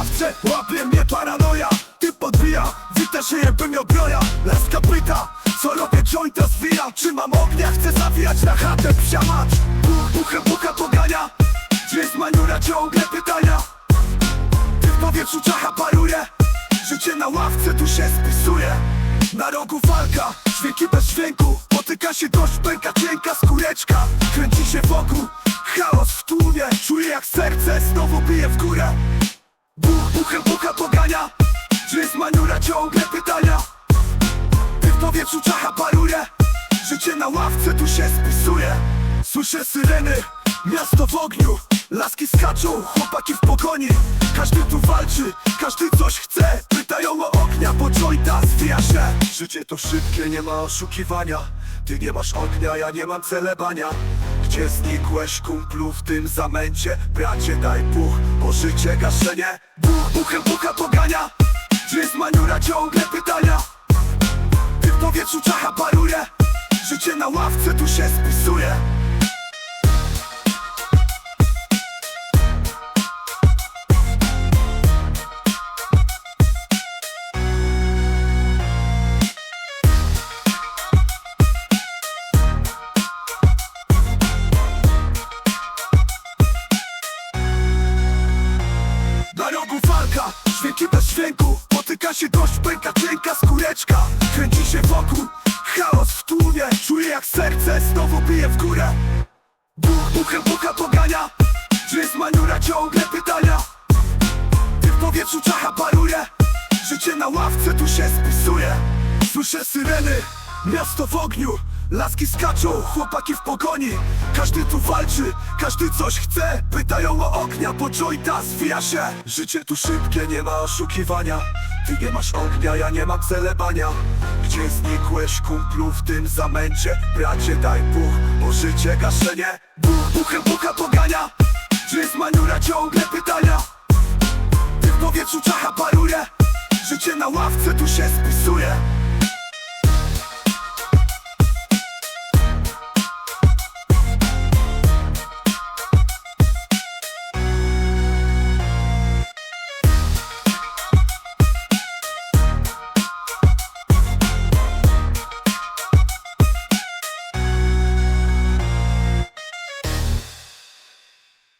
ławce Łapie mnie paranoja. Ty podbija Wita się jakby miał broja. Laska pyta Co robię jointa zwija Czy mam ognia Chcę zawijać na chatę psia mać Buch, bucha, bucha pogania. Gdzie jest maniura ciągle pytania. Ty w powietrzu czacha paruje. Życie na ławce tu się spisuje. Na rogu walka, dźwięki bez dźwięku. Potyka się dość, pęka cienka skóreczka. Kręci się wokół, chaos w tłumie. Czuję jak serce znowu bije w górę buchem bucha pogania. Gdzie jest maniura? Ciągle pytania. Ty w powietrzu czacha paruje. Życie na ławce tu się spisuje. Słyszę syreny, miasto w ogniu. Laski skaczą, chłopaki w pogoni. Każdy tu walczy, każdy coś chce. Pytają o ognia, bo jointa zwija się. Życie to szybkie, nie ma oszukiwania. Ty nie masz ognia, ja nie mam celebania Gdzie znikłeś kumplu w tym zamęcie? Bracie daj puch, bo życie gaszenie. Buch, buchem bucha pogania. Gdzie jest maniura ciągle pytania. Ty w powietrzu czacha paruje. Życie na ławce tu się spisuje rogu walka, dźwięki bez dźwięku Potyka się dość, pęka cienka skóreczka. Kręci się wokół, chaos w tłumie. Czuję jak serce znowu bije w górę. Buch, buchem bucha pogania. Gdzie jest maniura? Ciągle pytania. Ty w powietrzu czacha paruje. Życie na ławce tu się spisuje. Słyszę syreny, miasto w ogniu Laski skaczą, chłopaki w pogoni. Każdy tu walczy, każdy coś chce. Pytają o ognia, bo jointa zwija się. Życie tu szybkie, nie ma oszukiwania. Ty nie masz ognia, ja nie mam celebania Gdzie znikłeś kumplu w tym zamęcie? Bracie daj puch, bo życie gaszenie Buch, buchem bucha pogania. Gdzie jest maniura ciągle pytania. Ty w powietrzu czacha paruje. Życie na ławce tu się spisuje